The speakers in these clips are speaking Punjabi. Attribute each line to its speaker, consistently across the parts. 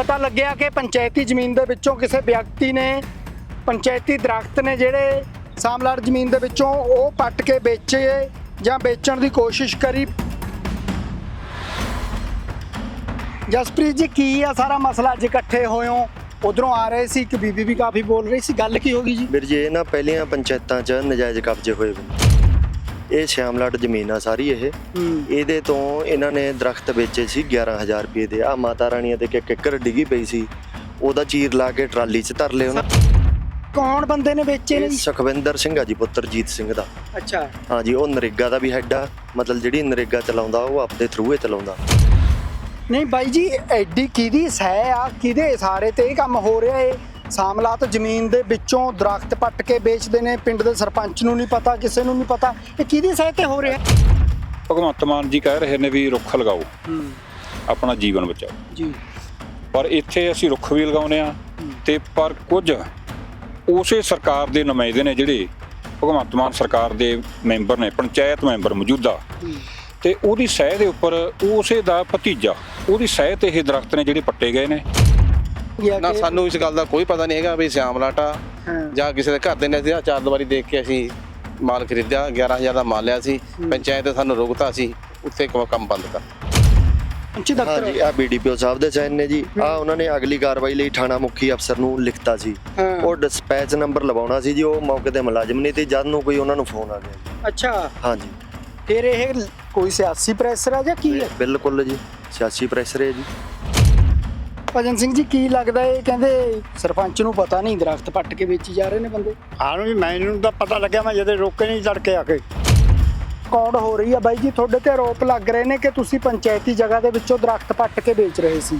Speaker 1: ਪਤਾ ਲੱਗਿਆ ਕਿ ਪੰਚਾਇਤੀ ਜ਼ਮੀਨ ਦੇ ਵਿੱਚੋਂ ਕਿਸੇ ਵਿਅਕਤੀ ਨੇ, ਪੰਚਾਇਤੀ ਦਰਖਤ ਨੇ ਜਿਹੜੇ ਸਾਮਲਾੜ ਜ਼ਮੀਨ ਦੇ ਵਿੱਚੋਂ ਉਹ ਪੱਟ ਕੇ ਵੇਚੇ ਜਾਂ ਵੇਚਣ ਦੀ ਕੋਸ਼ਿਸ਼ ਕਰੀ। ਜਸਪ੍ਰੀਤ ਜੀ, ਕੀ ਆ ਸਾਰਾ ਮਸਲਾ ਅੱਜ ਇਕੱਠੇ ਹੋਏ ਹੋ ਉਧਰੋਂ ਆ ਰਹੇ ਸੀ, ਇੱਕ ਬੀਬੀ ਵੀ ਕਾਫੀ ਬੋਲ ਰਹੀ ਸੀ, ਗੱਲ ਕੀ ਹੋ ਗਈ ਜੀ?
Speaker 2: ਵੀਰ ਜੀ, ਇਹ ਨਾ ਪਹਿਲੀਆਂ ਪੰਚਾਇਤਾਂ 'ਚ ਨਜਾਇਜ਼ ਕਬਜ਼ੇ ਹੋਏ ਨੇ। ਇਹ ਸ਼ਾਮਲਾਟ ਜ਼ਮੀਨ ਆ ਸਾਰੀ ਇਹ।
Speaker 1: ਹੂੰ।
Speaker 2: ਇਹਦੇ ਤੋਂ ਇਹਨਾਂ ਨੇ ਦਰਖਤ ਵੇਚੇ ਸੀ 11000 ਰੁਪਏ ਦੇ। ਆ ਮਾਤਾ ਰਾਣੀਆਂ ਦੇ ਕਿ ਕਿੱਕਰ ਡਿੱਗੀ ਪਈ ਸੀ। ਉਹਦਾ ਚੀਰ ਲਾ ਕੇ ਟਰਾਲੀ 'ਚ ਧਰ ਲਏ ਉਹਨਾਂ
Speaker 1: ਕੌਣ ਬੰਦੇ ਨੇ ਵੇਚੇ ਨੇ ਜੀ?
Speaker 2: ਸੁਖਵਿੰਦਰ ਸਿੰਘ ਆ ਜੀ ਪੁੱਤਰ ਜੀਤ ਸਿੰਘ ਦਾ।
Speaker 1: ਅੱਛਾ।
Speaker 2: ਹਾਂਜੀ ਉਹ ਨਰੇਗਾ ਦਾ ਵੀ ਹੈਡ ਆ। ਮਤਲਬ ਜਿਹੜੀ ਨਰੇਗਾ ਚਲਾਉਂਦਾ ਉਹ ਆਪਦੇ ਥਰੂ ਹੀ ਚਲਾਉਂਦਾ।
Speaker 1: ਨਹੀਂ ਬਾਈ ਜੀ ਐਡੀ ਕਿਹਦੀ ਸਹਿ ਆ? ਕਿਹਦੇ ਸਾਰੇ ਤੇ ਇਹ ਕੰਮ ਹੋ ਰਿਹਾ ਏ? ਸਾਮਲਾਤ ਜ਼ਮੀਨ ਦੇ ਵਿੱਚੋਂ ਦਰਖਤ ਪੱਟ ਕੇ ਵੇਚਦੇ ਨੇ ਪਿੰਡ ਦੇ ਸਰਪੰਚ ਨੂੰ ਨਹੀਂ ਪਤਾ ਕਿਸੇ ਨੂੰ ਨਹੀਂ ਪਤਾ ਇਹ ਕਿਹਦੀ ਸਹਿ ਤੇ ਹੋ ਰਿਹਾ?
Speaker 3: ਭਗਵੰਤ ਮਾਨ ਜੀ ਕਹਿ ਰਹੇ ਨੇ ਵੀ ਰੁੱਖ ਲਗਾਓ। ਆਪਣਾ ਜੀਵਨ ਬਚਾਓ।
Speaker 1: ਜੀ।
Speaker 3: ਪਰ ਇੱਥੇ ਅਸੀਂ ਰੁੱਖ ਵੀ ਲਗਾਉਨੇ ਆ ਤੇ ਪਰ ਕੁਝ ਉਸੇ ਸਰਕਾਰ ਦੇ ਨੁਮਾਇੰਦੇ ਨੇ ਜਿਹੜੇ ਭਗਵੰਤ ਮਾਨ ਸਰਕਾਰ ਦੇ ਮੈਂਬਰ ਨੇ ਪੰਚਾਇਤ ਮੈਂਬਰ ਮੌਜੂਦਾ ਤੇ ਉਹਦੀ ਸਹਿ ਦੇ ਉੱਪਰ ਉਸੇ ਦਾ ਭਤੀਜਾ ਉਹਦੀ ਸਹਿ ਤੇ ਇਹ ਦਰਖਤ ਨੇ ਜਿਹੜੇ ਪੱਟੇ ਗਏ ਨੇ।
Speaker 4: ਨਾ
Speaker 1: ਕਿ-
Speaker 4: ਸਾਨੂੰ ਇਸ ਗੱਲ ਦਾ ਕੋਈ ਪਤਾ ਨਹੀਂ ਹੈਗਾ ਵੀ ਸਿਆਮ ਲਾਟਾ
Speaker 1: ਹਾਂ।
Speaker 4: ਜਾਂ ਕਿਸੇ ਦੇ ਘਰ ਦੇ ਨੇ ਅਸੀਂ ਆਹ ਚਾਰ ਦੀਵਾਰੀ ਦੇਖ ਕੇ ਅਸੀਂ ਮਾਲ ਖਰੀਦਿਆ 11000 ਦਾ ਮਾਲ ਲਿਆ ਸੀ ਪੰਚਾਇਤ ਨੇ ਸਾਨੂੰ ਰੋਕਤਾ ਸੀ ਉੱਥੇ ਕ- ਕੰਮ ਬੰਦ ਕਰ
Speaker 1: ਪੰਚੀ ਦਫ਼ਤਰ
Speaker 2: ਹਾਂਜੀ ਆ ਬੀਡੀਪੀਓ ਸਾਹਿਬ ਦੇ ਸਾਈਨ ਨੇ ਜੀ। ਆ ਉਹਨਾਂ ਨੇ ਅਗਲੀ ਕਾਰਵਾਈ ਲਈ ਥਾਣਾ ਮੁਖੀ ਅਫਸਰ ਨੂੰ ਲਿਖਤਾ ਸੀ।
Speaker 1: ਹਾਂ।
Speaker 2: ਉਹ ਡਿਸਪੈਚ ਨੰਬਰ ਲਵਾਉਣਾ ਸੀ ਜੀ ਉਹ ਮੌਕੇ ਤੇ ਮੁਲਾਜ਼ਮ ਨਹੀਂ ਤੇ ਜਦ ਨੂੰ ਕੋਈ ਉਹਨਾਂ ਨੂੰ ਫੋਨ ਆ ਗਿਆ ਜੀ।
Speaker 1: ਅੱਛਾ।
Speaker 2: ਹਾਂਜੀ।
Speaker 1: ਫਿਰ ਇਹ ਕੋਈ ਸਿਆਸੀ ਪ੍ਰੈਸ਼ਰ ਆ ਜਾਂ ਕੀ ਹੈ?
Speaker 2: ਬਿਲਕੁਲ ਜੀ ਸਿਆਸੀ ਪ੍ਰੈਸ਼ਰ ਹੈ ਜੀ।
Speaker 1: ਭਜਨ ਸਿੰਘ ਜੀ ਕੀ ਲੱਗਦਾ ਇਹ? ਕਹਿੰਦੇ ਸਰਪੰਚ ਨੂੰ ਪਤਾ ਨਹੀਂ ਦਰਖਤ ਪੱਟ ਕੇ ਵੇਚੀ ਜਾ ਰਹੇ ਨੇ ਬੰਦੇ।
Speaker 5: ਆਨੂੰ ਵੀ ਮੈਨੂੰ ਤਾਂ ਪਤਾ ਲੱਗਿਆ ਮੈਂ ਜਦੋਂ ਰੋਕੇ ਨਹੀਂ ਤੜਕੇ ਆ ਕੇ।
Speaker 1: ਕੌੜ ਹੋ ਰਹੀ ਆ ਬਾਈ ਜੀ? ਤੁਹਾਡੇ ਤੇ ਆਰੋਪ ਲੱਗ ਰਹੇ ਨੇ ਕਿ ਤੁਸੀਂ ਪੰਚਾਇਤੀ ਜਗ੍ਹਾ ਦੇ ਵਿੱਚੋਂ ਦਰਖਤ ਪੱਟ ਕੇ ਵੇਚ ਰਹੇ ਸੀ।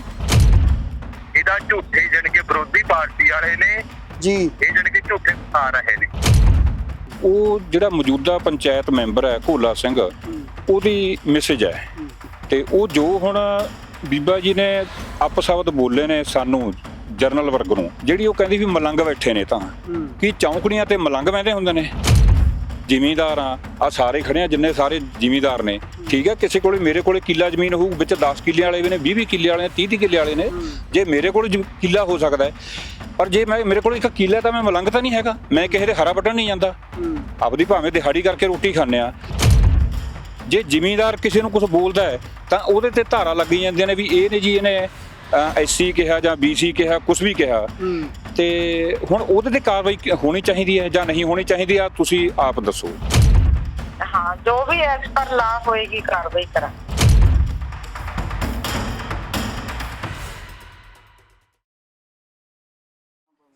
Speaker 6: ਇਹਦਾ ਝੂਠੇ ਜਣ ਕੇ ਵਿਰੋਧੀ ਪਾਰਟੀ ਵਾਲੇ ਨੇ।
Speaker 1: ਜੀ।
Speaker 6: ਇਹ ਜਣ ਕੇ ਝੂਠੇ ਆ ਰਹੇ ਨੇ।
Speaker 3: ਉਹ ਜਿਹੜਾ ਮੌਜੂਦਾ ਪੰਚਾਇਤ ਮੈਂਬਰ ਹੈ ਭੋਲਾ ਸਿੰਘ ਉਹਦੀ ਮੈਸੇਜ ਹੈ। ਤੇ ਉਹ ਜੋ ਹੁਣ ਬੀਬਾ ਜੀ ਨੇ ਅਪਸ਼ਬਦ ਬੋਲੇ ਨੇ ਸਾਨੂੰ ਜਰਨਲ ਵਰਗ ਨੂੰ। ਜਿਹੜੀ ਉਹ ਕਹਿੰਦੀ ਵੀ ਮਲੰਗ ਬੈਠੇ ਨੇ ਤਾਂ। ਕੀ ਚੌਂਕੜੀਆਂ ਤੇ ਮਲੰਗ ਬੈਠੇ ਹੁੰਦੇ ਨੇ? ਜ਼ਿਮੀਂਦਾਰ ਆ ਆ ਸਾਰੇ ਖੜੇ ਆ ਜਿੰਨੇ ਸਾਰੇ ਜ਼ਿਮੀਂਦਾਰ ਨੇ। ਠੀਕ ਹੈ ਕਿਸੇ ਕੋਲੇ ਮੇਰੇ ਕੋਲੇ ਕਿੱਲਾ ਜ਼ਮੀਨ ਹੋਊ ਵਿੱਚ 10 ਕਿੱਲੇ ਵਾਲੇ ਵੀ ਨੇ 20 20 ਕਿੱਲੇ ਵਾਲੇ ਨੇ 30 30 ਕਿੱਲੇ ਵਾਲੇ ਨੇ। ਜੇ ਮੇਰੇ ਕੋਲ ਕਿੱਲਾ ਹੋ ਸਕਦਾ ਹੈ। ਪਰ ਜੇ ਮੈਂ ਮੇਰੇ ਕੋਲ ਇੱਕ ਕਿੱਲਾ ਤਾਂ ਮੈਂ ਮਲੰਗ ਤਾਂ ਨਹੀਂ ਹੈਗਾ। ਮੈਂ ਕਿਸੇ ਦੇ ਹਰਾ ਵੱਢਣ ਨਹੀਂ ਜਾਂਦਾ। ਆਪਦੀ ਭਾਵੇਂ ਦਿਹਾੜੀ ਕਰਕੇ ਰੋਟੀ ਖਾਂਦੇ ਆ। ਜੇ ਜ਼ਿਮੀਂਦਾਰ ਕਿਸੇ ਨੂੰ ਕੁਝ ਬੋਲਦਾ ਹੈ ਤਾਂ ਉਹਦੇ ਤੇ ਧਾਰਾ ਲੱਗੀ ਜਾਂਦੀਆਂ ਨੇ ਵੀ ਇਹ ਨੇ ਜੀ ਇਹਨੇ ਐਸਸੀ ਕਿਹਾ ਜਾਂ ਬੀਸੀ ਕਿਹਾ ਕੁਝ ਵੀ ਕਿਹਾ। ਤੇ ਹੁਣ ਉਹਦੇ ਤੇ ਕਾਰਵਾਈ ਹੋਣੀ ਚਾਹੀਦੀ ਹੈ ਜਾਂ ਨਹੀਂ ਹੋਣੀ ਚਾਹੀਦੀ ਆ ਤੁਸੀਂ ਆਪ ਦੱਸੋ।
Speaker 7: ਹਾਂ ਜੋ ਵੀ ਐਸ ਪਰ ਲਾ ਹੋਏਗੀ ਕਾਰਵਾਈ ਕਰਾਂ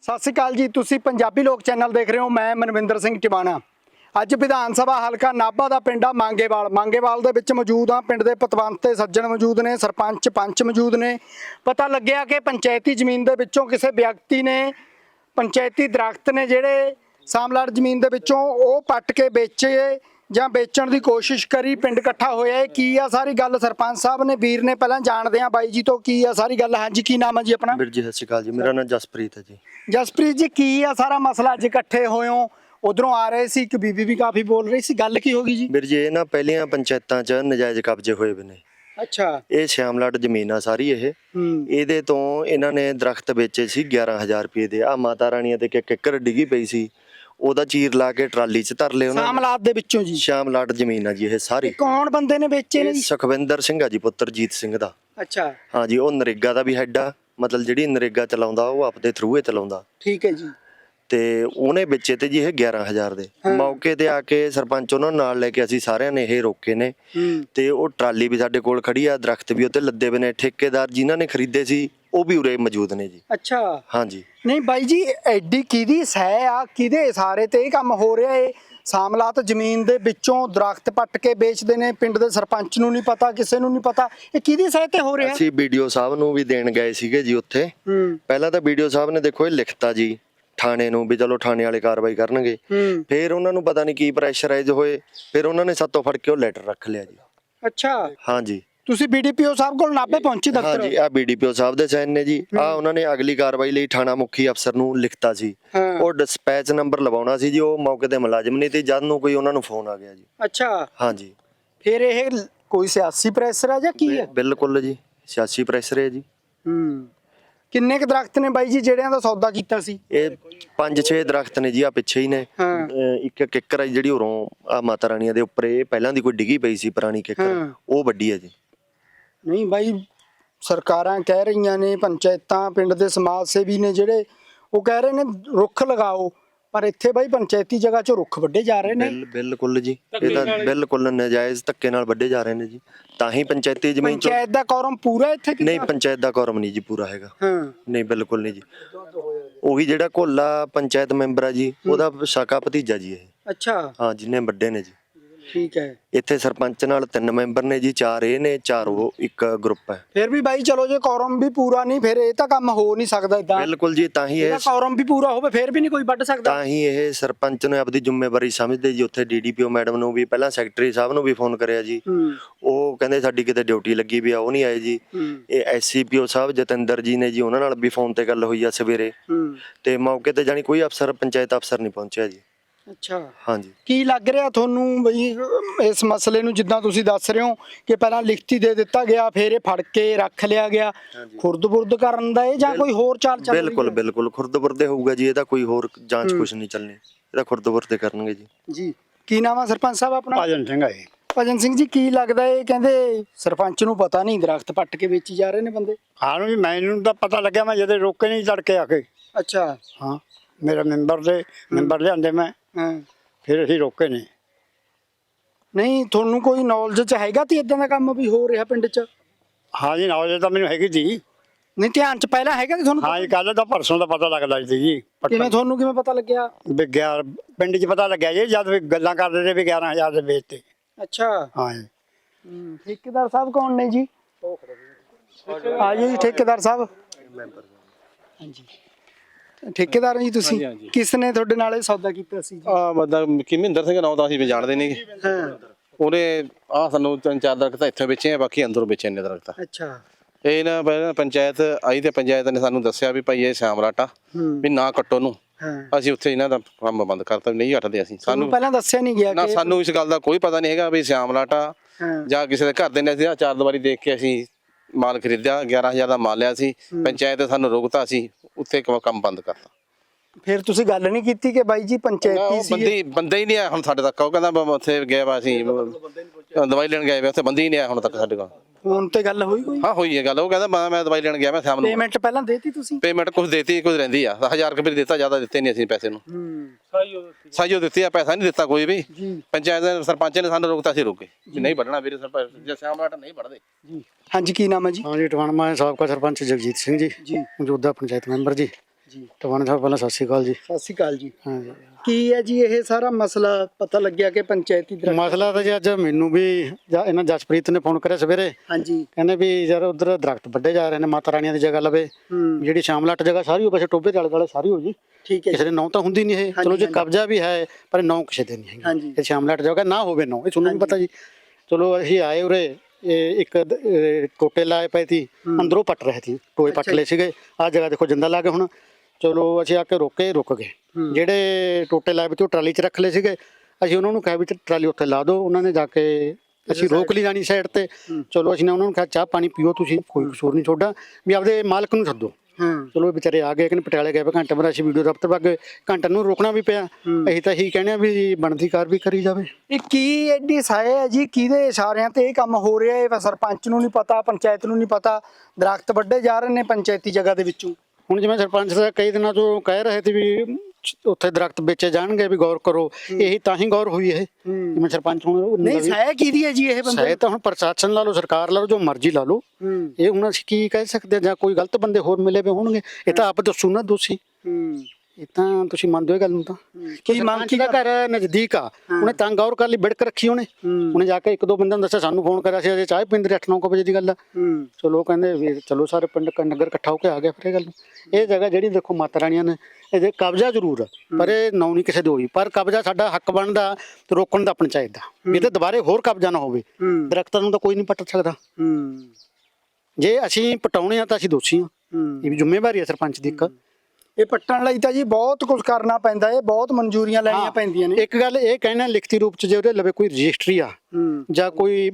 Speaker 1: ਸਤਿ ਸ਼੍ਰੀ ਅਕਾਲ ਜੀ ਤੁਸੀਂ ਪੰਜਾਬੀ ਲੋਕ ਚੈਨਲ ਦੇਖ ਰਹੇ ਹੋ ਮੈਂ ਮਨਵਿੰਦਰ ਸਿੰਘ ਟਿਵਾਣਾ। ਅੱਜ ਵਿਧਾਨ ਸਭਾ ਹਲਕਾ ਨਾਭਾ ਦਾ ਪਿੰਡ ਆ ਮੰਗੇਵਾਲ। ਮੰਗੇਵਾਲ ਦੇ ਵਿੱਚ ਮੌਜੂਦ ਆ ਪਿੰਡ ਦੇ ਪਤਵੰਤ ਤੇ ਸੱਜਣ ਮੌਜੂਦ ਨੇ ਸਰਪੰਚ ਪੰਚ ਮੌਜੂਦ ਨੇ। ਪਤਾ ਲੱਗਿਆ ਕਿ ਪੰਚਾਇਤੀ ਜ਼ਮੀਨ ਦੇ ਵਿੱਚੋਂ ਕਿਸੇ ਵਿਅਕਤੀ ਨੇ ਪੰਚਾਇਤੀ ਦਰਖਤ ਨੇ ਜਿਹੜੇ ਸਾਮਲਾੜ ਜ਼ਮੀਨ ਦੇ ਵਿੱਚੋਂ ਉਹ ਪੱਟ ਕੇ ਵੇਚੇ ਜਾਂ ਵੇਚਣ ਦੀ ਕੋਸ਼ਿਸ਼ ਕਰੀ ਪਿੰਡ ਇਕੱਠਾ ਹੋਇਆ। ਕੀ ਆ ਸਾਰੀ ਗੱਲ ਸਰਪੰਚ ਸਾਹਿਬ ਨੇ ਵੀਰ ਨੇ ਪਹਿਲਾਂ ਜਾਣਦੇ ਆ। ਬਾਈ ਜੀ ਤੋਂ ਕੀ ਆ ਸਾਰੀ ਗੱਲ? ਹਾਂਜੀ ਕੀ ਨਾਮ ਹੈ ਜੀ ਆਪਣਾ?
Speaker 2: ਵੀਰ ਜੀ ਸਤਿ ਸ਼੍ਰੀ ਅਕਾਲ ਜੀ। ਮੇਰਾ ਨਾਮ ਜਸਪ੍ਰੀਤ ਹੈ ਜੀ।
Speaker 1: ਜਸਪ੍ਰੀਤ ਜੀ ਕੀ ਆ ਸਾਰਾ ਮਸਲਾ ਅੱਜ ਇਕੱਠੇ ਹੋਏ ਹੋ? ਉਧਰੋਂ ਆ ਰਹੇ ਸੀ ਇੱਕ ਬੀਬੀ ਵੀ ਕਾਫੀ ਬੋਲ ਰਹੀ ਸੀ। ਗੱਲ ਕੀ ਹੋ ਗਈ ਜੀ?
Speaker 2: ਵੀਰ ਜੀ ਇਹ ਨਾ ਪਹਿਲੀਆਂ ਪੰਚਾਇਤਾਂ 'ਚ ਨਜਾਇਜ਼ ਕਬਜ਼ੇ ਹੋਏ ਵੇ ਨੇ।
Speaker 1: ਅੱਛਾ।
Speaker 2: ਇਹ ਸ਼ਾਮਲਾਟ ਜ਼ਮੀਨ ਆ ਸਾਰੀ ਇਹ।
Speaker 1: ਹੂੰ।
Speaker 2: ਇਹਦੇ ਤੋਂ ਇਹਨਾਂ ਨੇ ਦਰਖਤ ਵੇਚੇ ਸੀ 11000 ਰੁਪਏ ਦੇ। ਆ ਮਾਤਾ ਰਾਣੀਆਂ ਦੇ ਕਿ ਕਿੱਕਰ ਡਿੱਗੀ ਪਈ ਸੀ। ਉਹਦਾ ਚੀਰ ਲਾ ਕੇ ਟਰਾਲੀ 'ਚ ਧਰ ਲਏ ਉਹਨਾਂ
Speaker 1: ਸਾਮਲਾਤ ਦੇ ਵਿੱਚੋਂ ਜੀ?
Speaker 2: ਸ਼ਾਮਲਾਟ ਜ਼ਮੀਨ ਆ ਜੀ ਇਹ ਸਾਰੀ।
Speaker 1: ਇਹ ਕੌਣ ਬੰਦੇ ਨੇ ਵੇਚੇ ਨੇ
Speaker 2: ਇਹ
Speaker 1: ਜੀ?
Speaker 2: ਸੁਖਵਿੰਦਰ ਸਿੰਘ ਆ ਜੀ ਪੁੱਤਰ ਜੀਤ ਸਿੰਘ ਦਾ।
Speaker 1: ਅੱਛਾ।
Speaker 2: ਹਾਂਜੀ ਉਹ ਨਰੇਗਾ ਦਾ ਵੀ ਹੈਡ ਆ। ਮਤਲਬ ਜਿਹੜੀ ਨਰੇਗਾ ਚਲਾਉਂਦਾ ਉਹ ਆਪਦੇ ਥਰੂ ਹੀ ਚਲਾਉਂਦਾ।
Speaker 1: ਠੀਕ ਹੈ ਜੀ।
Speaker 2: ਤੇ ਉਹਨੇ ਵੇਚੇ ਤੇ ਜੀ ਇਹ 11000 ਦੇ। ਮੌਕੇ ਤੇ ਆ ਕੇ ਸਰਪੰਚ ਉਹਨਾਂ ਨੂੰ ਨਾਲ ਲੈ ਕੇ ਅਸੀਂ ਸਾਰਿਆਂ ਨੇ ਇਹ ਰੋਕੇ ਨੇ। ਤੇ ਉਹ ਟਰਾਲੀ ਵੀ ਸਾਡੇ ਕੋਲ ਖੜੀ ਆ ਦਰਖਤ ਵੀ ਉੱਤੇ ਲੱਦੇ ਪਏ ਨੇ। ਠੇਕੇਦਾਰ ਜਿਨ੍ਹਾਂ ਨੇ ਖਰੀਦੇ ਸੀ ਉਹ ਵੀ ਉਰੇ ਮੌਜੂਦ ਨੇ ਜੀ।
Speaker 1: ਅੱਛਾ।
Speaker 2: ਹਾਂਜੀ।
Speaker 1: ਨਹੀਂ ਬਾਈ ਜੀ ਐਡੀ ਕਿਹਦੀ ਸਹਿ ਆ? ਕਿਹਦੇ ਸਾਰੇ ਤੇ ਇਹ ਕੰਮ ਹੋ ਰਿਹਾ ਏ? ਸਾਮਲਾਤ ਜ਼ਮੀਨ ਦੇ ਵਿੱਚੋਂ ਦਰਖਤ ਪੱਟ ਕੇ ਵੇਚਦੇ ਨੇ ਪਿੰਡ ਦੇ ਸਰਪੰਚ ਨੂੰ ਨਹੀਂ ਪਤਾ ਕਿਸੇ ਨੂੰ ਨਹੀਂ ਪਤਾ। ਇਹ ਕਿਹਦੀ ਸਹਿ ਤੇ ਹੋ ਰਿਹਾ?
Speaker 2: ਅਸੀਂ ਵੀਡੀਓ ਸਾਹਿਬ ਨੂੰ ਵੀ ਦੇਣ ਗਏ ਸੀਗੇ ਜੀ ਉੱਥੇ। ਪਹਿਲਾਂ ਤਾਂ ਵੀਡੀਓ ਸਾਹਿਬ ਨੇ ਦੇਖੋ ਇਹ ਲਿਖਤਾ ਜੀ। ਥਾਣੇ ਨੂੰ ਵੀ ਚਲੋ ਥਾਣੇ ਵਾਲੇ ਕਾਰਵਾਈ ਕਰਨਗੇ।
Speaker 1: ਹੂੰ।
Speaker 2: ਫਿਰ ਉਹਨਾਂ ਨੂੰ ਪਤਾ ਨਹੀਂ ਕੀ ਪ੍ਰੈਸ਼ਰਾਈਜ਼ ਹੋਏ। ਫਿਰ ਉਹਨਾਂ ਨੇ ਸਾਤੋਂ ਫੜ ਕੇ ਉਹ ਲੈਟਰ ਰੱਖ ਲਿਆ ਜੀ।
Speaker 1: ਅੱਛਾ।
Speaker 2: ਹਾਂਜੀ।
Speaker 1: ਤੁਸੀਂ ਬੀਡੀਪੀਓ ਸਾਹਿਬ ਕੋਲ ਨਾਭੇ ਪਹੁੰਚੇ ਦਫ਼ਤਰ?
Speaker 2: ਹਾਂਜੀ ਆ ਬੀਡੀਪੀਓ ਸਾਹਿਬ ਦੇ ਸਾਈਨ ਨੇ ਜੀ। ਆ ਉਹਨਾਂ ਨੇ ਅਗਲੀ ਕਾਰਵਾਈ ਲਈ ਥਾਣਾ ਮੁਖੀ ਅਫਸਰ ਨੂੰ ਲਿਖਤਾ ਸੀ।
Speaker 1: ਹਾਂ।
Speaker 2: ਉਹ ਡਿਸਪੈਚ ਨੰਬਰ ਲਵਾਉਣਾ ਸੀ ਜੀ ਉਹ ਮੌਕੇ ਤੇ ਮੁਲਾਜ਼ਮ ਨਹੀਂ ਤੇ ਜਦ ਨੂੰ ਕੋਈ ਉਹਨਾਂ ਨੂੰ ਫੋਨ ਆ ਗਿਆ ਜੀ।
Speaker 1: ਅੱਛਾ।
Speaker 2: ਹਾਂਜੀ।
Speaker 1: ਫਿਰ ਇਹ ਕੋਈ ਸਿਆਸੀ ਪ੍ਰੈਸ਼ਰ ਆ ਜਾਂ ਕੀ ਹੈ
Speaker 2: ਬਿਲਕੁਲ ਜੀ ਸਿਆਸੀ ਪ੍ਰੈਸ਼ਰ ਹੈ ਜੀ।
Speaker 1: ਹੂੰ। ਕਿੰਨੇ ਕੁ ਦਰਖਤ ਨੇ ਬਾਈ ਜੀ ਜਿਹੜਿਆਂ ਦਾ ਸੌਦਾ ਕੀਤਾ ਸੀ?
Speaker 2: ਇਹ ਪੰਜ ਛੇ ਦਰਖਤ ਨੇ ਜੀ ਆ ਪਿੱਛੇ ਹੀ ਨੇ।
Speaker 1: ਹਾਂ।
Speaker 2: ਅਹ ਇੱਕ ਕਿੱਕਰ ਹੈ ਜਿਹੜੀ ਉਰੋਂ ਆ ਮਾਤਾ ਰਾਣੀਆਂ ਦੇ ਉੱਪਰ ਇਹ ਪਹਿਲਾਂ ਦੀ ਕੋਈ ਡਿੱਗੀ ਪਈ ਸੀ ਪੁਰਾਣੀ ਕਿੱਕਰ
Speaker 1: ਹਾਂ।
Speaker 2: ਉਹ ਵੱਡੀ ਹੈ ਜੀ।
Speaker 1: ਨਹੀਂ ਬਾਈ ਸਰਕਾਰਾਂ ਕਹਿ ਰਹੀਆਂ ਨੇ ਪੰਚਾਇਤਾਂ ਪਿੰਡ ਦੇ ਸਮਾਜ ਸੇਵੀ ਨੇ ਜਿਹੜੇ ਉਹ ਕਹਿ ਰਹੇ ਨੇ ਰੁੱਖ ਲਗਾਓ। ਪਰ ਇੱਥੇ ਬਾਈ ਪੰਚਾਇਤੀ ਜਗ੍ਹਾ 'ਚ ਰੁੱਖ ਵੱਡੇ ਜਾ ਰਹੇ ਨੇ।
Speaker 2: ਬਿਲ ਬਿਲਕੁਲ ਜੀ। ਇਹ ਤਾਂ ਬਿਲਕੁਲ ਨਜਾਇਜ਼ ਧੱਕੇ ਨਾਲ ਵੱਡੇ ਜਾ ਰਹੇ ਨੇ ਜੀ। ਤਾਂ ਹੀ ਪੰਚਾਇਤੀ ਜ਼ਮੀਨ ਚੋਂ
Speaker 1: ਪੰਚਾਇਤ ਦਾ ਕੌਰਮ ਪੂਰਾ ਇੱਥੇ ਕਿ
Speaker 2: ਨਹੀਂ ਪੰਚਾਇਤ ਦਾ ਕੌਰਮ ਨਹੀਂ ਜੀ ਪੂਰਾ ਹੈਗਾ।
Speaker 1: ਹਾਂ।
Speaker 2: ਨਹੀਂ ਬਿਲਕੁਲ ਨਹੀਂ ਜੀ। ਉਹੀ ਜਿਹੜਾ ਕੋਲਾ ਪੰਚਾਇਤ ਮੈਂਬਰ ਆ ਜੀ ਉਹਦਾ ਸ਼ਾਕਾ ਭਤੀਜਾ ਜੀ ਇਹ।
Speaker 1: ਅੱਛਾ।
Speaker 2: ਹਾਂ ਜਿੰਨੇ ਵੱਡੇ ਨੇ ਜੀ।
Speaker 1: ਠੀਕ ਹੈ।
Speaker 2: ਇੱਥੇ ਸਰਪੰਚ ਨਾਲ ਤਿੰਨ ਮੈਂਬਰ ਨੇ ਜੀ ਚਾਰ ਇਹ ਨੇ ਚਾਰ ਉਹ ਇੱਕ ਗਰੁੱਪ ਹੈ।
Speaker 1: ਫਿਰ ਵੀ ਬਾਈ ਚਲੋ ਜੇ ਕੌਰਮ ਵੀ ਪੂਰਾ ਨਹੀਂ ਫਿਰ ਇਹ ਤਾਂ ਕੰਮ ਹੋ ਨਹੀਂ ਸਕਦਾ ਇਦਾਂ
Speaker 2: ਬਿਲਕੁਲ ਜੀ ਤਾਂ ਹੀ ਇਹ
Speaker 1: ਕੌਰਮ ਵੀ ਪੂਰਾ ਹੋਵੇ ਫਿਰ ਵੀ ਨਹੀਂ ਕੋਈ ਵੱਢ ਸਕਦਾ।
Speaker 2: ਤਾਂ ਹੀ ਇਹ ਸਰਪੰਚ ਨੇ ਆਪਦੀ ਜ਼ਿੰਮੇਵਾਰੀ ਸਮਝਦੇ ਜੀ। ਉੱਥੇ ਡੀਡੀਪੀਓ ਮੈਡਮ ਨੂੰ ਵੀ ਪਹਿਲਾਂ ਸੈਕਟਰੀ ਸਾਹਿਬ ਨੂੰ ਵੀ ਫੋਨ ਕਰਿਆ ਜੀ।
Speaker 1: ਹੂੰ।
Speaker 2: ਉਹ ਕਹਿੰਦੇ ਸਾਡੀ ਕਿਤੇ ਡਿਊਟੀ ਲੱਗੀ ਵੀ ਆ ਉਹ ਨਹੀਂ ਆਏ ਜੀ।
Speaker 1: ਹੂੰ।
Speaker 2: ਇਹ ਐਸਸੀਪੀਓ ਸਾਹਿਬ ਜਤਿੰਦਰ ਜੀ ਨੇ ਜੀ ਉਹਨਾਂ ਨਾਲ ਵੀ ਫੋਨ ਤੇ ਗੱਲ ਹੋਈ ਆ ਸਵੇਰੇ।
Speaker 1: ਹੂੰ।
Speaker 2: ਤੇ ਮੌਕੇ ਤੇ ਜਾਨੀ ਕੋਈ ਅਫਸਰ ਪੰਚਾਇਤ ਅਫਸਰ ਨਹੀਂ ਪਹੁੰਚਿਆ ਜੀ।
Speaker 1: ਅੱਛਾ।
Speaker 2: ਹਾਂਜੀ।
Speaker 1: ਕੀ ਲੱਗ ਰਿਹਾ ਤੁਹਾਨੂੰ ਬਈ ਇਸ ਮਸਲੇ ਨੂੰ ਜਿੱਦਾਂ ਤੁਸੀਂ ਦੱਸ ਰਹੇ ਹੋ ਕਿ ਪਹਿਲਾਂ ਲਿਖਤੀ ਦੇ ਦਿੱਤਾ ਗਿਆ ਫਿਰ ਇਹ ਫੜ ਕੇ ਰੱਖ ਲਿਆ ਗਿਆ। ਖੁਰਦ-ਬੁਰਦ ਕਰਨ ਦਾ ਇਹ ਜਾਂ ਕੋਈ ਹੋਰ ਚਾਲ ਚੱਲ ਰਹੀ
Speaker 2: ਬਿਲਕੁਲ? ਬਿਲਕੁਲ। ਖੁਰਦਬੁਰਦੇ ਹੋਊਗਾ ਜੀ ਇਹਦਾ ਕੋਈ ਹੋਰ ਜਾਂਚ ਕੁਛ ਨਹੀਂ ਚੱਲਣੀ। ਇਹਦਾ ਖੁਰਦਬੁਰਦੇ ਕਰਨਗੇ ਜੀ।
Speaker 1: ਜੀ। ਕੀ ਨਾਮ ਆ ਸਰਪੰਚ ਸਾਹਿਬ ਆਪਣਾ?
Speaker 5: ਭਾਜਨ ਸਿੰਘ ਆਏ
Speaker 1: ਭਜਨ ਸਿੰਘ ਜੀ ਕੀ ਲੱਗਦਾ ਇਹ? ਕਹਿੰਦੇ ਸਰਪੰਚ ਨੂੰ ਪਤਾ ਨਹੀਂ ਦਰਖਤ ਪੱਟ ਕੇ ਵੇਚੀ ਜਾ ਰਹੇ ਨੇ ਬੰਦੇ।
Speaker 5: ਹਾਂ ਵੀ ਮੈਨੂੰ ਤਾਂ ਪਤਾ ਲੱਗਿਆ ਮੈਂ ਜਦੋਂ ਰੋਕੇ ਨਹੀਂ ਤੜਕੇ ਆ ਕੇ।
Speaker 1: ਅੱਛਾ।
Speaker 5: ਹਾਂ। ਮੇਰਾ ਮੈਂਬਰ ਦੇ ਮੈਂਬਰ ਲਿਆਂਦੇ ਮੈਂ।
Speaker 1: ਹਾਂ।
Speaker 5: ਫਿਰ ਅਸੀਂ ਰੋਕੇ ਨੇ
Speaker 1: ਨਹੀਂ ਤੁਹਾਨੂੰ ਕੋਈ ਨੌਲੇਜ ਚ ਹੈਗਾ ਤੇ ਇਦਾਂ ਦਾ ਕੰਮ ਵੀ ਹੋ ਰਿਹਾ ਪਿੰਡ ਚ?
Speaker 5: ਹਾਂ ਜੀ ਨੌਲੇਜ ਤਾਂ ਮੈਨੂੰ ਹੈਗੀ ਸੀ
Speaker 1: ਨਹੀਂ ਧਿਆਨ ਚ ਪਹਿਲਾਂ ਹੈਗਾ ਤੇ ਤੁਹਾਨੂੰ
Speaker 5: ਹਾਂ ਜੀ ਕੱਲ ਦਾ ਪਰਸੋਂ ਦਾ ਪਤਾ ਲੱਗਦਾ ਸੀ ਜੀ
Speaker 1: ਕਿਵੇਂ ਤੁਹਾਨੂੰ ਕਿਵੇਂ ਪਤਾ ਲੱਗਿਆ?
Speaker 5: ਵੀ ਪਿੰਡ 'ਚ ਪਤਾ ਲੱਗਿਆ ਜੀ ਜਦ ਵੀ ਗੱਲਾਂ ਕਰਦੇ ਤੇ ਵੀ 11000 ਦੇ ਵੇਚਤੇ
Speaker 1: ਅੱਛਾ।
Speaker 5: ਹਾਂ ਜੀ।
Speaker 1: ਹਮ, ਠੇਕੇਦਾਰ ਸਾਹਿਬ ਕੌਣ ਨੇ ਜੀ? ਆ ਜੀ ਠੇਕੇਦਾਰ ਸਾਹਿਬ। ਹਾਂਜੀ। ਠੇਕੇਦਾਰ ਜੀ ਤੁਸੀਂ? ਕਿਸ ਨੇ ਤੁਹਾਡੇ ਨਾਲ ਇਹ ਸੌਦਾ ਕੀਤਾ ਸੀ ਜੀ?
Speaker 4: ਆ ਬੰਦਾ ਕੀ ਮਹਿੰਦਰ ਸਿੰਘ ਨਾਮ ਦਾ ਅਸੀਂ ਵੀ ਜਾਣਦੇ ਨਹੀਂ
Speaker 1: ਹਾਂ।
Speaker 4: ਉਹਨੇ ਆ ਸਾਨੂੰ ਤਿੰਨ ਚਾਰ ਦਰਖਤ ਤਾਂ ਇੱਥੇ ਵੇਚੇ ਆ ਬਾਕੀ ਅੰਦਰੋਂ ਵੇਚੇ ਨੇ ਦਰਖਤ।
Speaker 1: ਅੱਛਾ।
Speaker 4: ਇਹ ਨਾ ਪਹਿਲਾਂ ਪੰਚਾਇਤ ਆਈ ਤੇ ਪੰਚਾਇਤ ਨੇ ਸਾਨੂੰ ਦੱਸਿਆ ਵੀ ਭਾਈ ਇਹ ਸ਼ਾਮਲਾਟਾ
Speaker 1: ਹੂੰ।
Speaker 4: ਵੀ ਨਾ ਕੱਟੋ ਨੂੰ।
Speaker 1: ਹਾਂ।
Speaker 4: ਅਸੀਂ ਉੱਥੇ ਇਹਨਾਂ ਦਾ ਕੰਮ ਬੰਦ ਕਰਤਾ ਵੀ ਨਹੀਂ ਹਟਦੇ ਅਸੀਂ।
Speaker 1: ਸਾਨੂੰ ਪਹਿਲਾਂ ਦੱਸਿਆ ਨਹੀਂ ਗਿਆ
Speaker 4: ਨਾ
Speaker 1: ਕਿ
Speaker 4: ਸਾਨੂੰ ਇਸ ਗੱਲ ਦਾ ਕੋਈ ਪਤਾ ਨਹੀਂ ਹੈਗਾ ਵੀ ਸ਼ਾਮਲਾਟਾ
Speaker 1: ਹਾਂ।
Speaker 4: ਜਾਂ ਕਿਸੇ ਦੇ ਘਰ ਦੇ ਨੇ ਅਸੀਂ ਆਹ ਚਾਰ ਦੀਵਾਰੀ ਦੇਖ ਕੇ ਅਸੀਂ ਮਾਲ ਖਰੀਦਿਆ 11000 ਦਾ ਮਾਲ ਲਿਆ ਸੀ ਪੰਚਾਇਤ ਨੇ ਸਾਨੂੰ ਰੋਕਤਾ ਸੀ ਉੱਥੇ ਕ- ਕੰਮ ਬੰਦ ਕਰਤਾ।
Speaker 1: ਫਿਰ ਤੁਸੀਂ ਗੱਲ ਨਹੀਂ ਕੀਤੀ ਕਿ ਬਾਈ ਜੀ ਪੰਚਾਇਤੀ
Speaker 4: ਉਹ
Speaker 1: ਸੀ?
Speaker 4: ਬੰਦੇ ਬੰਦੇ ਹੀ ਨਹੀਂ ਆਇਆ ਹੁਣ ਸਾਡੇ ਤੱਕ। ਉਹ ਕਹਿੰਦਾ ਉੱਥੇ ਗਏ ਵਾ ਅਸੀਂ ਅ, ਦਵਾਈ ਲੈਣ ਗਏ ਵੇ ਉੱਥੇ ਬੰਦੇ ਹੀ ਨਹੀਂ ਆਇਆ ਹੁਣ ਤੱਕ ਸਾਡੇ ਕੋਲ।
Speaker 1: ਫੋਨ ਤੇ ਗੱਲ ਹੋਈ ਕੋਈ?
Speaker 4: ਹਾਂ ਹੋਈ ਹੈ ਗੱਲ। ਉਹ ਕਹਿੰਦਾ ਮੈਂ ਮੈਂ ਦਵਾਈ ਲੈਣ ਗਿਆ ਮੈਂ ਸ਼ਾਮ ਨੂੰ।
Speaker 1: ਪੇਮੈਂਟ ਪਹਿਲਾਂ ਦੇਤੀ ਤੁਸੀਂ?
Speaker 4: ਪੇਮੈਂਟ ਕੁਝ ਦੇਤੀ ਕੁਝ ਰਹਿੰਦੀ ਆ। 1000 ਰੁਪਏ ਦਿੱਤਾ ਜ਼ਿਆਦਾ ਦਿੱਤੇ ਨਹੀਂ ਅਸੀਂ ਪੈਸੇ ਨੂੰ।
Speaker 1: ਹੂੰ।
Speaker 4: ਸਾਈਓ ਦਿੱਤੀ। ਆ ਪੈਸਾ ਨਹੀਂ ਦਿੱਤਾ ਕੋਈ ਵੀ।
Speaker 1: ਜੀ।
Speaker 4: ਪੰਚਾਇਤ ਦੇ ਸਰਪੰਚ ਨੇ ਸਾਨੂੰ ਰੋਕਤਾ ਸੀ ਰੋਕੇ। ਵੀ ਨਹੀਂ ਵੱਢਣਾ ਵੀਰੇ ਸਰਪੰਚ ਜੇ ਸ਼ਾਮਲਾਟ ਨਹੀਂ ਵੱਢਦੇ।
Speaker 1: ਜੀ। ਹਾਂਜੀ ਕੀ ਨਾਮ ਹੈ ਜੀ?
Speaker 8: ਹਾਂ ਜੀ ਟਵਾਣਮਾ ਸਾਬਕਾ ਸਰਪੰਚ ਜਗਜੀਤ ਸਿੰਘ ਜੀ।
Speaker 1: ਜੀ।
Speaker 8: ਮੌਜੂਦਾ ਪੰਚਾਇਤ ਮੈਂਬਰ ਜੀ।
Speaker 1: ਜੀ।
Speaker 8: ਟਵਾਣਾ ਸਾਹਿਬ ਪਹਿਲਾਂ ਸਤਿ ਸ਼੍ਰੀ ਅਕਾਲ ਜੀ।
Speaker 1: ਸਤਿ ਸ਼੍ਰੀ ਅਕਾਲ ਜੀ।
Speaker 8: ਹਾਂ ਜੀ
Speaker 1: ਕੀ ਹੈ ਜੀ ਇਹ ਸਾਰਾ ਮਸਲਾ? ਪਤਾ ਲੱਗਿਆ ਕਿ ਪੰਚਾਇਤੀ ਦਰਖਤ
Speaker 8: ਮਸਲਾ ਤਾਂ ਜੀ ਅੱਜ ਮੈਨੂੰ ਵੀ ਜਾਂ ਇਹਨਾਂ ਜਸਪ੍ਰੀਤ ਨੇ ਫੋਨ ਕਰਿਆ ਸਵੇਰੇ।
Speaker 1: ਹਾਂਜੀ।
Speaker 8: ਕਹਿੰਦੇ ਵੀ ਯਾਰ ਉਧਰ ਦਰਖਤ ਵੱਡੇ ਜਾ ਰਹੇ ਨੇ ਮਾਤਾ ਰਾਣੀਆਂ ਦੀ ਜਗ੍ਹਾ ਲਵੇ।
Speaker 1: ਹੂੰ।
Speaker 8: ਜਿਹੜੀ ਸ਼ਾਮਲਾਟ ਜਗ੍ਹਾ ਸਾਰੀ ਉਹ ਵੈਸੇ ਟੋਬੇ ਦੇ ਆਲੇ ਦੁਆਲੇ ਸਾਰੀ ਹੋ ਜੀ
Speaker 1: ਠੀਕ ਹੈ
Speaker 8: ਕਿਸੇ
Speaker 1: ਜੀ।
Speaker 8: ਦੇ ਨਾਂ ਤਾਂ ਹੁੰਦੀ ਨਹੀਂ ਇਹ। ਚਲੋ ਜੇ
Speaker 1: ਹਾਂਜੀ।
Speaker 8: ਕਬਜ਼ਾ ਵੀ ਹੈ ਪਰ ਨਾਂ ਕਿਸੇ ਦੇ ਨਹੀਂ
Speaker 1: ਹਾਂਜੀ।
Speaker 8: ਹੈਗੀ ਇਹ ਸ਼ਾਮਲਾਟ ਜਗ੍ਹਾ ਨਾ ਹੋਵੇ ਨਾਂ ਇਹ ਤੁਹਾਨੂੰ ਵੀ ਪਤਾ ਜੀ। ਚਲੋ ਅਸੀਂ ਆਏ ਉਰੇ ਇਹ ਇੱਕ ਦ- ਇਹ ਟੋਟੇ ਲਾਏ ਪਏ ਸੀ। ਅੰਦਰੋਂ ਪੱਟ ਰਹੇ ਸੀ ਟੋਏ ਪੱਟ ਲਏ ਸੀਗੇ। ਆ ਜਗ੍ਹਾ ਦੇਖੋ ਜਿੰਦਾ ਲਾ ਕੇ ਹੁਣ। ਚਲੋ ਅਸੀਂ ਆ ਕੇ ਰੋਕੇ ਰੁਕ ਗਏ। ਜਿਹੜੇ ਟੋਟੇ ਲਾਏ ਵਿੱਚ ਉਹ ਟਰਾਲੀ 'ਚ ਰੱਖ ਲਏ ਸੀਗੇ। ਅਸੀਂ ਉਹਨਾਂ ਨੂੰ ਕਿਹਾ ਵੀ ਟਰਾਲੀ ਉੱਥੇ ਲਾ ਦਿਓ। ਉਹਨਾਂ ਨੇ ਜਾ ਕੇ ਅਸੀਂ ਰੋਕ ਲਈ ਜਾਣੀ ਸਾਈਡ ਤੇ। ਚਲੋ ਅਸੀਂ ਨੇ ਉਹਨਾਂ ਨੂੰ ਕਿਹਾ ਚਾਹ ਪਾਣੀ ਪੀਓ ਤੁਸੀਂ ਕੋਈ ਕਸੂਰ ਨਹੀਂ ਤੁਹਾਡਾ। ਵੀ ਆਪਦੇ ਮਾਲਕ ਨੂੰ ਸੱਦੋ। ਚਲੋ ਵਿਚਾਰੇ ਆ ਗਏ ਕਿ ਪਟਿਆਲੇ ਗਏ ਘੰਟੇ ਬਾਅਦ ਅਸੀਂ ਵੀਡੀਓ ਦਫ਼ਤਰ ਵਗ ਗਏ। ਘੰਟੇ ਨੂੰ ਰੋਕਣਾ ਵੀ ਪਿਆ। ਅਸੀਂ ਤਾਂ ਇਹੀ ਕਹਿੰਦੇ ਆ ਵੀ ਬਣਦੀ ਕਾਰ ਵੀ ਕਰੀ ਜਾਵੇ।
Speaker 1: ਇਹ ਕੀ ਐਡੀ ਸਾਇ ਹੈ ਜੀ? ਕਿਹਦੇ ਇਸ਼ਾਰਿਆਂ ਤੇ ਇਹ ਕੰਮ ਹੋ ਰਿਹਾ ਹੈ? ਸਰਪੰਚ ਨੂੰ ਨਹੀਂ ਪਤਾ ਪੰਚਾਇਤ ਨੂੰ ਨਹੀਂ ਪਤਾ। ਦਰਖਤ ਵੱਡੇ ਜਾ ਰਹੇ ਨੇ ਪੰਚਾਇਤੀ ਜਗ੍ਹਾ ਦੇ ਵਿੱਚੋਂ।
Speaker 8: ਹੁਣ ਜਿਵੇਂ ਸਰਪੰਚ ਸਾਹਿਬ ਕਈ ਦਿਨਾਂ ਤੋਂ ਕਹਿ ਰਹੇ ਸੀ ਵੀ ਉੱਥੇ ਦਰਖਤ ਵੇਚੇ ਜਾਣਗੇ ਵੀ ਗੌਰ ਕਰੋ ਇਹੀ ਤਾਂ ਹੀ ਗੌਰ ਹੋਈ ਇਹ। ਜਿਵੇਂ ਸਰਪੰਚ ਹੁਣ
Speaker 1: ਨਹੀਂ ਸਾਇ ਕਿਹਦੀ ਹੈ ਜੀ ਇਹ ਬੰਦੇ
Speaker 8: ਸਹਾਇਤਾ ਹੁਣ ਪ੍ਰਸ਼ਾਸਨ ਲਾ ਲਓ ਸਰਕਾਰ ਲਾ ਲਓ ਜੋ ਮਰਜ਼ੀ ਲਾ ਲਓ। ਇਹ ਹੁਣ ਅਸੀਂ ਕੀ ਕਹਿ ਸਕਦੇ ਜਾਂ ਕੋਈ ਗਲਤ ਬੰਦੇ ਹੋਰ ਮਿਲੇ ਵੇ ਹੋਣਗੇ। ਇਹ ਤਾਂ ਆਪ ਦੱਸੂ ਨਾ ਦੋਸ਼ੀ। ਇਹ ਤਾਂ ਤੁਸੀਂ ਮੰਨਦੇ ਹੋ ਇਹ ਗੱਲ ਨੂੰ ਤਾਂ।
Speaker 1: ਕੀ ਮੰਗ ਕੀ
Speaker 8: ਦਾ ਘਰ ਨਜ਼ਦੀਕ ਆ ਉਹਨੇ ਤਾਂ ਗੌਰ ਕਰ ਲਈ ਬਿੜਕ ਰੱਖੀ ਉਹਨੇ। ਉਹਨੇ ਜਾ ਕੇ ਇੱਕ ਦੋ ਬੰਦਿਆਂ ਨੂੰ ਦੱਸਿਆ ਸਾਨੂੰ ਫੋਨ ਕਰਿਆ ਸੀ ਅਜੇ ਚਾਹ ਪਿੰਦੇ 8-9 ਵਜੇ ਦੀ ਗੱਲ ਆ। ਚਲੋ ਕਹਿੰਦੇ ਵੀ ਚਲੋ ਸਾਰੇ ਪਿੰਡ ਨਗਰ ਇਕੱਠਾ ਹੋ ਕੇ ਆ ਗਿਆ ਫਿਰ ਇਹ ਗੱਲ। ਇਹ ਜਗ੍ਹਾ ਜਿਹੜੀ ਦੇਖੋ ਮਾਤਾ ਰਾਣੀਆਂ ਨੇ ਇਹਦੇ ਕਬਜ਼ਾ ਜ਼ਰੂਰ ਆ, ਪਰ ਇਹ ਨੌ ਨਹੀਂ ਕਿਸੇ ਦੇ ਹੋਈ। ਪਰ ਕਬਜ਼ਾ ਸਾਡਾ ਹੱਕ ਬਣਦਾ ਤੇ ਰੋਕਣ ਦਾ ਪੰਚਾਇਤ ਦਾ ਵੀ ਤੇ ਦੁਬਾਰੇ ਹੋਰ ਕਬਜ਼ਾ ਨਾ ਹੋਵੇ ਦਰਖਤਾਂ ਨੂੰ ਤਾਂ ਕੋਈ ਨਹੀਂ ਪੱਟ ਸਕਦਾ। ਜੇ ਅਸੀਂ ਪਟਾਉਣੇ ਆ ਤਾਂ ਅਸੀਂ ਦੋਸ਼ੀ ਹੂੰ। ਇਹ ਵੀ ਜ਼ਿੰਮੇਵਾਰੀ ਹੈ ਸਰਪੰਚ ਦੀ ਇੱਕ।
Speaker 1: ਇਹ ਪੱਟਣ ਲਈ ਤਾਂ ਜੀ ਬਹੁਤ ਕੁਝ ਕਰਨਾ ਪੈਂਦਾ ਹੈ ਬਹੁਤ ਮਨਜ਼ੂਰੀਆਂ ਲੈਣੀਆਂ ਪੈਂਦੀਆਂ ਨੇ।
Speaker 8: ਇੱਕ ਗੱਲ ਇਹ ਕਹਿਣਾ ਲਿਖਤੀ ਰੂਪ ਚ ਜੇ ਉਹਦੇ ਲਵੇ ਕੋਈ ਰਜਿਸਟਰੀ ਆ ਜਾਂ ਕੋਈ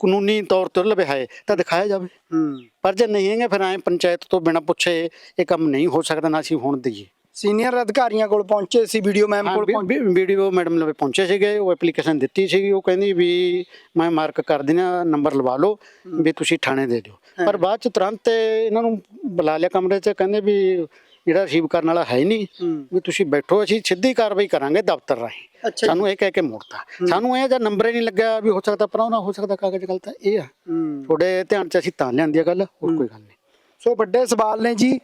Speaker 8: ਕਾਨੂੰਨੀ ਤੌਰ ਤੇ ਲਵੇ ਹੈ ਤਾਂ ਦਿਖਾਇਆ ਜਾਵੇ। ਪਰ ਜੇ ਨਹੀਂ ਹੈਗਾ ਫਿਰ ਐ ਪੰਚਾਇਤ ਤੋਂ ਬਿਨਾਂ ਪੁੱਛੇ ਇਹ ਕੰਮ ਨਹੀਂ ਹੋ ਸਕਦਾ ਨਾ ਅਸੀਂ ਹੋਣ ਦਈਏ।
Speaker 1: ਸੀਨੀਅਰ ਅਧਿਕਾਰੀਆਂ ਕੋਲ ਪਹੁੰਚੇ ਸੀ ਵੀਡੀਓ ਮੈਮ ਕੋਲ
Speaker 8: ਵੀਡੀਓ ਮੈਡਮ ਲਵੇ ਪਹੁੰਚੇ ਸੀਗੇ ਉਹ ਐਪਲੀਕੇਸ਼ਨ ਦਿੱਤੀ ਸੀਗੀ ਉਹ ਕਹਿੰਦੀ ਵੀ ਮੈਂ ਮਾਰਕ ਕਰ ਦਿਨਾ ਨੰਬਰ ਲਵਾ ਲਓ ਵੀ ਤੁਸੀਂ ਥਾਣੇ ਦੇ ਦਿਓ। ਪਰ ਬਾਅਦ ਚ ਤੁਰੰਤ ਇਹਨਾਂ ਨੂੰ ਬੁਲਾ ਲਿਆ ਕਮਰੇ 'ਚ ਕਹਿੰਦੇ ਵੀ ਜਿਹੜਾ ਰਿਸੀਵ ਕਰਨ ਵਾਲਾ ਹੈ ਨਹੀਂ। ਵੀ ਤੁਸੀਂ ਬੈਠੋ ਅਸੀਂ ਸਿੱਧੀ ਕਾਰਵਾਈ ਕਰਾਂਗੇ ਦਫ਼ਤਰ ਰਾਹੀਂ। ਸਾਨੂੰ ਇਹ ਕਹਿ ਕੇ ਮੋੜਤਾ। ਸਾਨੂੰ ਇਹ ਜਾਂ ਨੰਬਰ ਹੀ ਨਹੀਂ ਲੱਗਿਆ ਵੀ ਹੋ ਸਕਦਾ ਪਰਾਉਣਾ ਹੋ ਸਕਦਾ ਕਾਗਜ਼ ਗਲਤ ਇਹ ਆ। ਤੁਹਾਡੇ ਧਿਆਨ 'ਚ ਅਸੀਂ ਤਾਂ ਲਿਆਂਦੀ ਆ ਗੱਲ ਹੋਰ ਕੋਈ ਗੱਲ ਨਹੀਂ।
Speaker 1: ਸੋ ਵੱਡੇ ਸਵਾਲ ਨੇ ਜੀ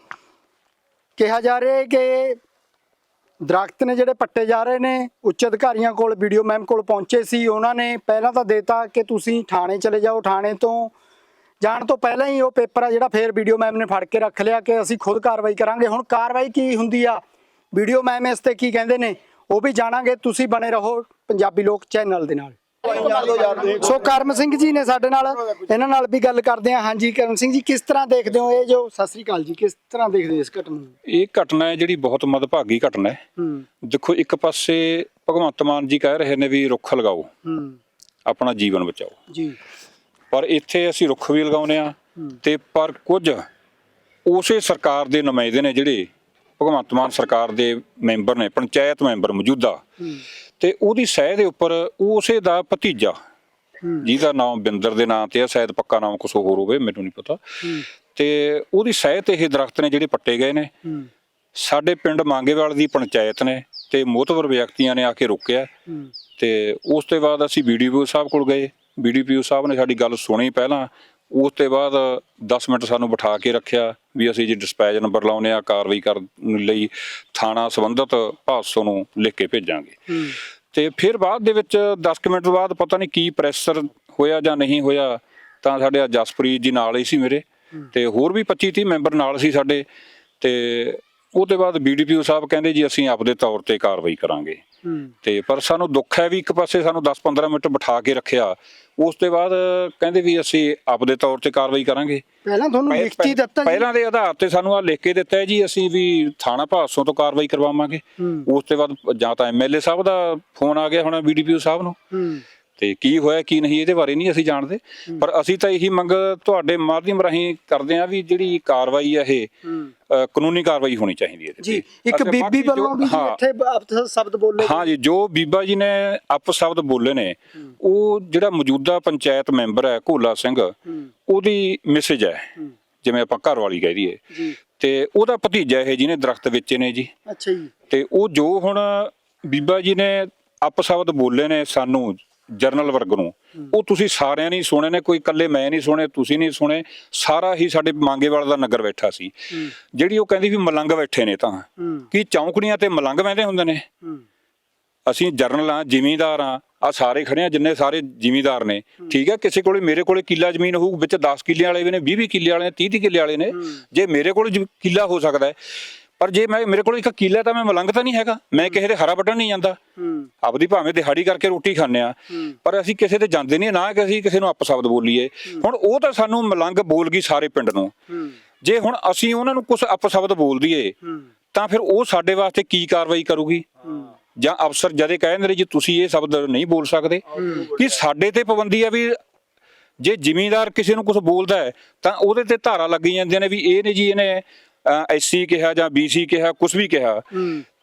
Speaker 1: ਕਿਹਾ ਜਾ ਰਿਹਾ ਹੈ ਕਿ ਦਰਖਤ ਨੇ ਜਿਹੜੇ ਪੱਟੇ ਜਾ ਰਹੇ ਨੇ ਉੱਚ ਅਧਿਕਾਰੀਆਂ ਕੋਲ ਵੀਡੀਓ ਮੈਮ ਕੋਲ ਪਹੁੰਚੇ ਸੀ ਉਹਨਾਂ ਨੇ ਪਹਿਲਾਂ ਤਾਂ ਦੇਤਾ ਕਿ ਤੁਸੀਂ ਥਾਣੇ ਚਲੇ ਜਾਓ ਥਾਣੇ ਤੋਂ ਜਾਣ ਤੋਂ ਪਹਿਲਾਂ ਹੀ ਉਹ ਪੇਪਰ ਆ ਜਿਹੜਾ ਫੇਰ ਵੀਡੀਓ ਮੈਮ ਨੇ ਫੜ ਕੇ ਰੱਖ ਲਿਆ ਕਿ ਅਸੀਂ ਖੁਦ ਕਾਰਵਾਈ ਕਰਾਂਗੇ। ਹੁਣ ਕਾਰਵਾਈ ਕੀ ਹੁੰਦੀ ਆ? ਵੀਡੀਓ ਮੈਮ ਇਸ ਤੇ ਕੀ ਕਹਿੰਦੇ ਨੇ? ਉਹ ਵੀ ਜਾਣਾਂਗੇ। ਤੁਸੀਂ ਬਣੇ ਰਹੋ ਪੰਜਾਬੀ ਲੋਕ ਚੈਨਲ ਦੇ ਨਾਲ। ਸੋ ਕਰਮ ਸਿੰਘ ਜੀ ਨੇ ਸਾਡੇ ਨਾਲ ਇਹਨਾਂ ਨਾਲ ਵੀ ਗੱਲ ਕਰਦੇ ਆ ਹਾਂਜੀ ਕਰਮ ਸਿੰਘ ਜੀ ਕਿਸ ਤਰ੍ਹਾਂ ਦੇਖਦੇ ਹੋ ਇਹ ਜੋ ਸਤਿ ਸ੍ਰੀ ਅਕਾਲ ਜੀ ਕਿਸ ਤਰ੍ਹਾਂ ਦੇਖਦੇ ਇਸ ਘਟਨਾ ਨੂੰ?
Speaker 3: ਇਹ ਘਟਨਾ ਹੈ ਜਿਹੜੀ ਬਹੁਤ ਮਦਭਾਗੀ ਘਟਨਾ ਹੈ। ਦੇਖੋ ਇੱਕ ਪਾਸੇ ਭਗਵੰਤ ਮਾਨ ਜੀ ਕਹਿ ਰਹੇ ਨੇ ਵੀ ਰੁੱਖ ਲਗਾਓ। ਆਪਣਾ ਜੀਵਨ ਬਚਾਓ।
Speaker 1: ਜੀ।
Speaker 3: ਪਰ ਇੱਥੇ ਅਸੀਂ ਰੁੱਖ ਵੀ ਲਗਾਉਨੇ ਆ ਤੇ ਪਰ ਕੁਝ ਉਸੇ ਸਰਕਾਰ ਦੇ ਨੁਮਾਇੰਦੇ ਨੇ ਜਿਹੜੇ ਭਗਵੰਤ ਮਾਨ ਸਰਕਾਰ ਦੇ ਮੈਂਬਰ ਨੇ ਪੰਚਾਇਤ ਮੈਂਬਰ ਮੌਜੂਦਾ। ਤੇ ਉਹਦੀ ਸਹਿ ਦੇ ਉੱਪਰ ਉਸੇ ਦਾ ਭਤੀਜਾ ਜਿਹਦਾ ਨਾਮ ਬਿੰਦਰ ਦੇ ਨਾਂ ਤੇ ਆ ਸ਼ਾਇਦ ਪੱਕਾ ਨਾਮ ਕੁਝ ਹੋਰ ਹੋਵੇ ਮੈਨੂੰ ਨਹੀਂ ਪਤਾ। ਤੇ ਉਹਦੀ ਸਹਿ ਤੇ ਇਹ ਦਰਖਤ ਨੇ ਜਿਹੜੇ ਪੱਟੇ ਗਏ ਨੇ। ਸਾਡੇ ਪਿੰਡ ਮੰਗੇਵਾਲ ਦੀ ਪੰਚਾਇਤ ਨੇ ਤੇ ਮੋਹਤਵਰ ਵਿਅਕਤੀਆਂ ਨੇ ਆ ਕੇ ਰੋਕਿਆ। ਤੇ ਉਸ ਤੋਂ ਬਾਅਦ ਅਸੀਂ ਬੀਡੀਪੀਓ ਸਾਹਿਬ ਕੋਲ ਗਏ। ਬੀਡੀਪੀਓ ਸਾਹਿਬ ਨੇ ਸਾਡੀ ਗੱਲ ਸੁਣੀ ਪਹਿਲਾਂ ਉਸ ਤੋਂ ਬਾਅਦ 10 ਮਿੰਟ ਸਾਨੂੰ ਬਿਠਾ ਕੇ ਰੱਖਿਆ ਵੀ ਅਸੀਂ ਜੀ ਡਿਸਪੈਚ ਨੰਬਰ ਲਾਉਨੇ ਆ ਕਾਰਵਾਈ ਕਰਨ ਲਈ ਥਾਣਾ ਸੰਬੰਧਤ ਭਾਸੋ ਨੂੰ ਲਿਖ ਕੇ ਭੇਜਾਂਗੇ। ਤੇ ਫਿਰ ਬਾਅਦ ਦੇ ਵਿੱਚ 10 ਕੁ ਮਿੰਟ ਬਾਅਦ ਪਤਾ ਨਹੀਂ ਕੀ ਪ੍ਰੈਸ਼ਰ ਹੋਇਆ ਜਾਂ ਨਹੀਂ ਹੋਇਆ ਤਾਂ ਸਾਡੇ ਜਸਪ੍ਰੀਤ ਜੀ ਨਾਲ ਹੀ ਸੀ ਮੇਰੇ ਤੇ ਹੋਰ ਵੀ 25 30 ਮੈਂਬਰ ਨਾਲ ਸੀ ਸਾਡੇ ਤੇ ਉਹਦੇ ਬਾਅਦ ਬੀਡੀਪੀਓ ਸਾਹਿਬ ਕਹਿੰਦੇ ਜੀ ਅਸੀਂ ਆਪਦੇ ਤੌਰ ਤੇ ਕਾਰਵਾਈ ਕਰਾਂਗੇ। ਤੇ ਪਰ ਸਾਨੂੰ ਦੁੱਖ ਹੈ ਵੀ ਇੱਕ ਪਾਸੇ ਸਾਨੂੰ 10-15 ਮਿੰਟ ਬਿਠਾ ਕੇ ਰੱਖਿਆ। ਉਸ ਤੋਂ ਬਾਅਦ ਕਹਿੰਦੇ ਵੀ ਅਸੀਂ ਆਪਦੇ ਤੌਰ ਤੇ ਕਾਰਵਾਈ ਕਰਾਂਗੇ।
Speaker 1: ਪਹਿਲਾਂ ਤੁਹਾਨੂੰ ਲਿਖਤੀ ਦਿੱਤਾ
Speaker 3: ਪਹਿਲਾਂ ਦੇ ਆਧਾਰ ਤੇ ਸਾਨੂੰ ਆ ਲਿਖ ਕੇ ਦਿੱਤਾ ਹੈ ਜੀ ਅਸੀਂ ਵੀ ਥਾਣਾ ਭਾਸੋਂ ਤੋਂ ਕਾਰਵਾਈ ਕਰਵਾਵਾਂਗੇ। ਉਸ ਤੋਂ ਬਾਅਦ ਜਾਂ ਤਾਂ ਐਮਐਲਏ ਸਾਹਿਬ ਦਾ ਫੋਨ ਆ ਗਿਆ ਹੋਣਾ ਬੀਡੀਪੀਓ ਸਾਹਿਬ ਨੂੰ। ਤੇ ਕੀ ਹੋਇਆ ਕੀ ਨਹੀਂ ਇਹਦੇ ਬਾਰੇ ਨਹੀਂ ਅਸੀਂ ਜਾਣਦੇ। ਪਰ ਅਸੀਂ ਤਾਂ ਇਹੀ ਮੰਗ ਤੁਹਾਡੇ ਮਾਧਿਅਮ ਰਾਹੀਂ ਕਰਦੇ ਆ ਵੀ ਜਿਹੜੀ ਕਾਰਵਾਈ ਹੈ। ਇਹ ਕਾਨੂੰਨੀ ਕਾਰਵਾਈ ਹੋਣੀ ਚਾਹੀਦੀ ਹੈ
Speaker 1: ਜੀ। ਇੱਕ ਬੀਬੀ ਵੱਲੋਂ ਵੀ। ਇੱਥੇ ਸ਼ਬਦ ਬੋਲੇ
Speaker 3: ਹਾਂ ਜੀ ਜੋ ਬੀਬਾ ਜੀ ਨੇ ਅਪ ਸ਼ਬਦ ਬੋਲੇ ਨੇ ਉਹ ਜਿਹੜਾ ਮੌਜੂਦਾ ਪੰਚਾਇਤ ਮੈਂਬਰ ਹੈ ਭੋਲਾ ਸਿੰਘ ਉਹਦੀ ਮੈਸੇਜ ਹੈ ਜਿਵੇਂ ਆਪਾਂ ਘਰ ਵਾਲੀ ਕਹਿ ਦਈਏ। ਤੇ ਉਹਦਾ ਭਤੀਜਾ ਇਹ ਜਿਹਨੇ ਦਰਖਤ ਵੇਚੇ ਨੇ ਜੀ।
Speaker 1: ਅੱਛਾ ਜੀ।
Speaker 3: ਤੇ ਉਹ ਜੋ ਹੁਣ ਬੀਬਾ ਜੀ ਨੇ ਅਪ ਸ਼ਬਦ ਬੋਲੇ ਨੇ ਸਾਨੂੰ ਜਰਨਲ ਵਰਗ ਨੂੰ। ਉਹ ਤੁਸੀਂ ਸਾਰਿਆਂ ਨੇ ਹੀ ਸੁਣੇ ਨੇ ਕੋਈ ਇਕੱਲੇ ਮੈਂ ਨਹੀਂ ਸੁਣੇ ਤੁਸੀਂ ਨਹੀਂ ਸੁਣੇ। ਸਾਰਾ ਹੀ ਸਾਡੇ ਮੰਗੇਵਾਲ ਦਾ ਨਗਰ ਬੈਠਾ ਸੀ। ਜਿਹੜੀ ਉਹ ਕਹਿੰਦੀ ਵੀ ਮਲੰਗ ਬੈਠੇ ਨੇ ਤਾਂ। ਕੀ ਚੌਂਕੜੀਆਂ ਤੇ ਮਲੰਗ ਬੈਠੇ ਹੁੰਦੇ ਨੇ? ਅਸੀਂ ਜਰਨਲ ਆ ਜ਼ਿਮੀਂਦਾਰ ਆ ਆ ਸਾਰੇ ਖੜੇ ਆ ਜਿੰਨੇ ਸਾਰੇ ਜ਼ਿਮੀਂਦਾਰ ਨੇ। ਠੀਕ ਹੈ ਕਿਸੇ ਕੋਲੇ ਮੇਰੇ ਕੋਲੇ ਕਿੱਲਾ ਜ਼ਮੀਨ ਹੋਊ ਵਿੱਚ 10 ਕਿੱਲੇ ਵਾਲੇ ਵੀ ਨੇ 20 20 ਕਿੱਲੇ ਵਾਲੇ ਨੇ 30 30 ਕਿੱਲੇ ਵਾਲੇ ਨੇ। ਜੇ ਮੇਰੇ ਕੋਲ ਕਿੱਲਾ ਹੋ ਸਕਦਾ ਹੈ ਪਰ ਜੇ ਮੈਂ ਮੇਰੇ ਕੋਲ ਇੱਕ ਕਿੱਲਾ ਤਾਂ ਮੈਂ ਮਲੰਗ ਤਾਂ ਨਹੀਂ ਹੈਗਾ। ਮੈਂ ਕਿਸੇ ਦੇ ਹਰਾ ਵੱਢਣ ਨਹੀਂ ਜਾਂਦਾ। ਆਪਦੀ ਭਾਵੇਂ ਦਿਹਾੜੀ ਕਰਕੇ ਰੋਟੀ ਖਾਂਦੇ ਆ ਪਰ ਅਸੀਂ ਕਿਸੇ ਦੇ ਜਾਂਦੇ ਨਹੀਂ ਨਾ ਕਿ ਅਸੀਂ ਕਿਸੇ ਨੂੰ ਅਪ ਸ਼ਬਦ ਬੋਲੀਏ ਹੁਣ ਉਹ ਤਾਂ ਸਾਨੂੰ ਮਲੰਗ ਬੋਲ ਗਈ ਸਾਰੇ ਪਿੰਡ ਨੂੰ। ਜੇ ਹੁਣ ਅਸੀਂ ਉਹਨਾਂ ਨੂੰ ਕੁਝ ਅਪ ਸ਼ਬਦ ਬੋਲ ਦਈਏ ਤਾਂ ਫਿਰ ਉਹ ਸਾਡੇ ਵਾਸਤੇ ਕੀ ਕਾਰਵਾਈ ਕਰੂਗੀ? ਜਾਂ ਅਫਸਰ ਜਦੇ ਕਹਿੰਦੇ ਨੇ ਜੀ ਤੁਸੀਂ ਇਹ ਸ਼ਬਦ ਨਹੀਂ ਬੋਲ ਸਕਦੇ। ਕਿ ਸਾਡੇ ਤੇ ਪਾਬੰਦੀ ਆ ਵੀ ਜੇ ਜ਼ਿਮੀਂਦਾਰ ਕਿਸੇ ਨੂੰ ਕੁਝ ਬੋਲਦਾ ਹੈ ਤਾਂ ਉਹਦੇ ਤੇ ਧਾਰਾ ਲੱਗੀ ਜਾਂਦੀਆਂ ਨੇ ਵੀ ਇਹ ਨੇ ਜੀ ਇਹਨੇ ਐਸਸੀ ਕਿਹਾ ਜਾਂ ਬੀਸੀ ਕਿਹਾ ਕੁਝ ਵੀ ਕਿਹਾ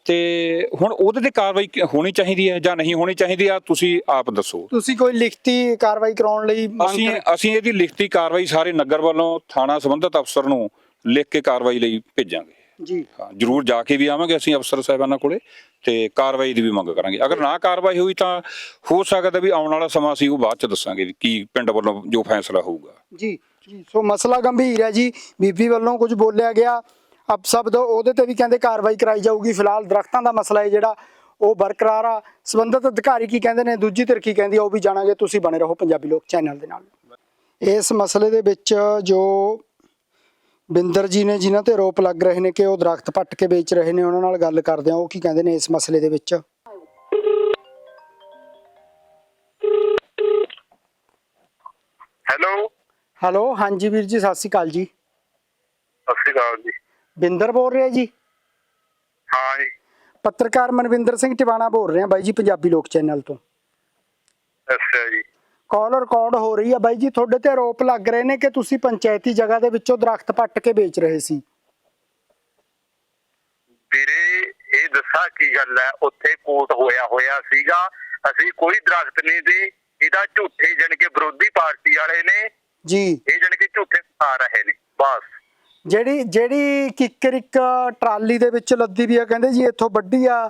Speaker 3: ਤੇ ਹੁਣ ਉਹਦੇ ਤੇ ਕਾਰਵਾਈ ਹੋਣੀ ਚਾਹੀਦੀ ਹੈ ਜਾਂ ਨਹੀਂ ਹੋਣੀ ਚਾਹੀਦੀ ਆ ਤੁਸੀਂ ਆਪ ਦੱਸੋ।
Speaker 1: ਤੁਸੀਂ ਕੋਈ ਲਿਖਤੀ ਕਾਰਵਾਈ ਕਰਾਉਣ ਲਈ
Speaker 3: ਅਸੀਂ ਅਸੀਂ ਇਹਦੀ ਲਿਖਤੀ ਕਾਰਵਾਈ ਸਾਰੇ ਨਗਰ ਵੱਲੋਂ ਥਾਣਾ ਸੰਬੰਧਿਤ ਅਫਸਰ ਨੂੰ ਲਿਖ ਕੇ ਕਾਰਵਾਈ ਲਈ ਭੇਜਾਂਗੇ।
Speaker 1: ਜੀ।
Speaker 3: ਹਾਂ ਜਰੂਰ ਜਾ ਕੇ ਵੀ ਆਵਾਂਗੇ ਅਸੀਂ ਅਫਸਰ ਸਾਹਿਬਾਨਾਂ ਕੋਲੇ ਤੇ ਕਾਰਵਾਈ ਦੀ ਵੀ ਮੰਗ ਕਰਾਂਗੇ। ਅਗਰ ਨਾ ਕਾਰਵਾਈ ਹੋਈ ਤਾਂ ਹੋ ਸਕਦਾ ਵੀ ਆਉਣ ਵਾਲਾ ਸਮਾਂ ਅਸੀਂ ਉਹ ਬਾਅਦ ਚ ਦੱਸਾਂਗੇ ਵੀ ਕੀ ਪਿੰਡ ਵੱਲੋਂ ਜੋ ਫੈਸਲਾ ਹੋਊਗਾ।
Speaker 1: ਜੀ। ਸੋ ਮਸਲਾ ਗੰਭੀਰ ਹੈ ਜੀ। ਬੀਬੀ ਵੱਲੋਂ ਕੁਝ ਬੋਲਿਆ ਗਿਆ। ਅਬ ਸ਼ਬਦ ਉਹਦੇ ਤੇ ਵੀ ਕਹਿੰਦੇ ਕਾਰਵਾਈ ਕਰਾਈ ਜਾਊਗੀ। ਫਿਲਹਾਲ ਦਰਖਤਾਂ ਦਾ ਮਸਲਾ ਹੈ ਜਿਹੜਾ, ਉਹ ਬਰਕਰਾਰ ਆ। ਸੰਬੰਧਿਤ ਅਧਿਕਾਰੀ ਕੀ ਕਹਿੰਦੇ ਨੇ, ਦੂਜੀ ਧਿਰ ਕੀ ਕਹਿੰਦੀ ਆ, ਉਹ ਵੀ ਜਾਣਾਂਗੇ। ਤੁਸੀਂ ਬਣੇ ਰਹੋ ਪੰਜਾਬੀ ਲੋਕ ਚੈਨਲ ਦੇ ਨਾਲ। ਇਸ ਮਸਲੇ ਦੇ ਵਿੱਚ ਜੋ ਬਿੰਦਰ ਜੀ ਨੇ, ਜਿਨ੍ਹਾਂ ਤੇ ਆਰੋਪ ਲੱਗ ਰਹੇ ਨੇ ਕਿ ਉਹ ਦਰਖਤ ਪੱਟ ਕੇ ਵੇਚ ਰਹੇ ਨੇ, ਉਹਨਾਂ ਨਾਲ ਗੱਲ ਕਰਦੇ ਆ। ਉਹ ਕੀ ਕਹਿੰਦੇ ਨੇ ਇਸ ਮਸਲੇ ਦੇ ਵਿੱਚ?
Speaker 6: ਹੈਲੋ।
Speaker 1: ਹੈਲੋ ਹਾਂਜੀ ਵੀਰ ਜੀ ਸਤਿ ਸ਼੍ਰੀ ਅਕਾਲ ਜੀ।
Speaker 6: ਸਤਿ ਸ਼੍ਰੀ ਅਕਾਲ ਜੀ।
Speaker 1: ਬਿੰਦਰ ਬੋਲ ਰਿਹਾ ਜੀ?
Speaker 6: ਹਾਂ ਜੀ।
Speaker 1: ਪੱਤਰਕਾਰ ਮਨਵਿੰਦਰ ਸਿੰਘ ਟਿਵਾਣਾ ਬੋਲ ਰਿਹਾ ਬਾਈ ਜੀ ਪੰਜਾਬੀ ਲੋਕ ਚੈਨਲ ਤੋਂ।
Speaker 6: ਅੱਛਾ ਜੀ।
Speaker 1: ਕਾਲ ਰਿਕਾਰਡ ਹੋ ਰਹੀ ਆ ਬਾਈ ਜੀ ਤੁਹਾਡੇ ਤੇ ਆਰੋਪ ਲੱਗ ਰਹੇ ਨੇ ਕਿ ਤੁਸੀਂ ਪੰਚਾਇਤੀ ਜਗ੍ਹਾ ਦੇ ਵਿੱਚੋਂ ਦਰਖਤ ਪੱਟ ਕੇ ਵੇਚ ਰਹੇ ਸੀ।
Speaker 6: ਵੀਰੇ ਇਹ ਦੱਸਾਂ ਕੀ ਗੱਲ ਹੈ ਉੱਥੇ ਕੋਟ ਹੋਇਆ ਹੋਇਆ ਸੀਗਾ। ਅਸੀਂ ਕੋਈ ਦਰਖਤ ਨਹੀਂ ਦੇ ਇਹਦਾ ਝੂਠੇ ਜਣ ਕੇ ਵਿਰੋਧੀ ਪਾਰਟੀ ਵਾਲੇ ਨੇ
Speaker 1: ਜੀ।
Speaker 6: ਇਹ ਜਣ ਕੇ ਝੂਠੇ ਆ ਰਹੇ ਨੇ ਬਸ।
Speaker 1: ਜਿਹੜੀ ਜਿਹੜੀ ਕਿੱਕਰ ਇੱਕ ਟਰਾਲੀ ਦੇ ਵਿੱਚ ਲੱਦੀ ਵੀ ਆ ਕਹਿੰਦੇ ਜੀ ਇੱਥੋਂ ਵੱਡੀ ਆ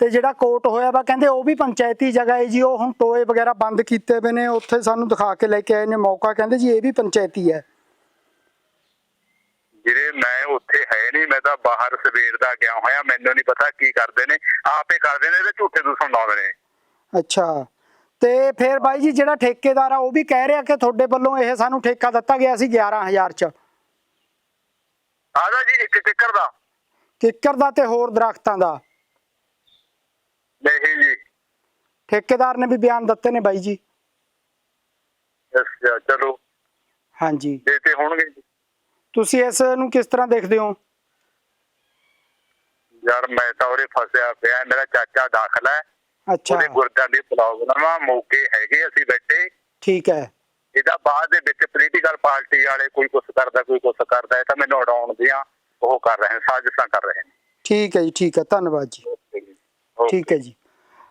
Speaker 1: ਤੇ ਜਿਹੜਾ ਕੋਟ ਹੋਇਆ ਵਾ ਕਹਿੰਦੇ ਉਹ ਵੀ ਪੰਚਾਇਤੀ ਜਗ੍ਹਾ ਹੈ ਜੀ ਉਹ ਹੁਣ ਟੋਏ ਵਗੈਰਾ ਬੰਦ ਕੀਤੇ ਪਏ ਨੇ ਉੱਥੇ ਸਾਨੂੰ ਦਿਖਾ ਕੇ ਲੈ ਕੇ ਆਏ ਨੇ ਮੌਕਾ ਕਹਿੰਦੇ ਜੀ ਇਹ ਵੀ ਪੰਚਾਇਤੀ ਹੈ।
Speaker 6: ਵੀਰੇ ਮੈਂ ਉੱਥੇ ਹੈ ਨਹੀਂ ਮੈਂ ਤਾਂ ਬਾਹਰ ਸਵੇਰ ਦਾ ਗਿਆ ਹੋਇਆ ਮੈਨੂੰ ਨਹੀਂ ਪਤਾ ਕੀ ਕਰਦੇ ਨੇ ਆਪੇ ਕਰਦੇ ਨੇ ਤੇ ਝੂਠੇ ਦੁਸ਼ਮਣ ਲਾਉਂਦੇ ਨੇ।
Speaker 1: ਅੱਛਾ। ਤੇ ਫਿਰ ਬਾਈ ਜੀ ਜਿਹੜਾ ਠੇਕੇਦਾਰ ਆ ਉਹ ਵੀ ਕਹਿ ਰਿਹਾ ਕਿ ਤੁਹਾਡੇ ਵੱਲੋਂ ਇਹ ਸਾਨੂੰ ਠੇਕਾ ਦਿੱਤਾ ਗਿਆ ਸੀ 11000 ਚ।
Speaker 6: ਆਦਾ ਜੀ ਇੱਕ ਕਿੱਕਰ ਦਾ।
Speaker 1: ਕਿੱਕਰ ਦਾ ਤੇ ਹੋਰ ਦਰਖਤਾਂ ਦਾ।
Speaker 6: ਨਹੀਂ ਜੀ।
Speaker 1: ਠੇਕੇਦਾਰ ਨੇ ਵੀ ਬਿਆਨ ਦਿੱਤੇ ਨੇ ਬਾਈ ਜੀ।
Speaker 6: ਅੱਛਾ ਚਲੋ।
Speaker 1: ਹਾਂਜੀ।
Speaker 6: ਦੇਤੇ ਹੋਣਗੇ
Speaker 1: ਤੁਸੀਂ ਇਸ ਨੂੰ ਕਿਸ ਤਰ੍ਹਾਂ ਦੇਖਦੇ ਹੋ?
Speaker 6: ਯਾਰ ਮੈਂ ਤਾਂ ਉਹਦੇ ਫਸਿਆ ਪਿਆ ਮੇਰਾ ਚਾਚਾ ਦਾਖਲ ਹੈ।
Speaker 1: ਅੱਛਾ।
Speaker 6: ਉਹਦੇ ਗੁਰਦਾਂ ਦੇ ਆ ਮੌਕੇ ਹੈਗੇ ਅਸੀਂ ਬੈਠੇ।
Speaker 1: ਠੀਕ ਹੈ।
Speaker 6: ਇਹਦਾ ਬਾਅਦ ਦੇ ਵਿੱਚ ਪੋਲੀਟੀਕਲ ਪਾਰਟੀ ਵਾਲੇ ਕੋਈ ਕੁਛ ਕਰਦਾ ਕੋਈ ਕੁਛ ਕਰਦਾ ਇਹ ਤਾਂ ਮੈਨੂੰ ਉਡਾਉਣ ਦੀਆਂ ਉਹ ਕਰ ਰਹੇ ਨੇ ਸਾਜ਼ਿਸ਼ਾਂ ਕਰ ਰਹੇ ਨੇ।
Speaker 1: ਠੀਕ ਹੈ ਜੀ ਠੀਕ ਹੈ ਧੰਨਵਾਦ ਜੀ। ਠੀਕ ਹੈ ਜੀ।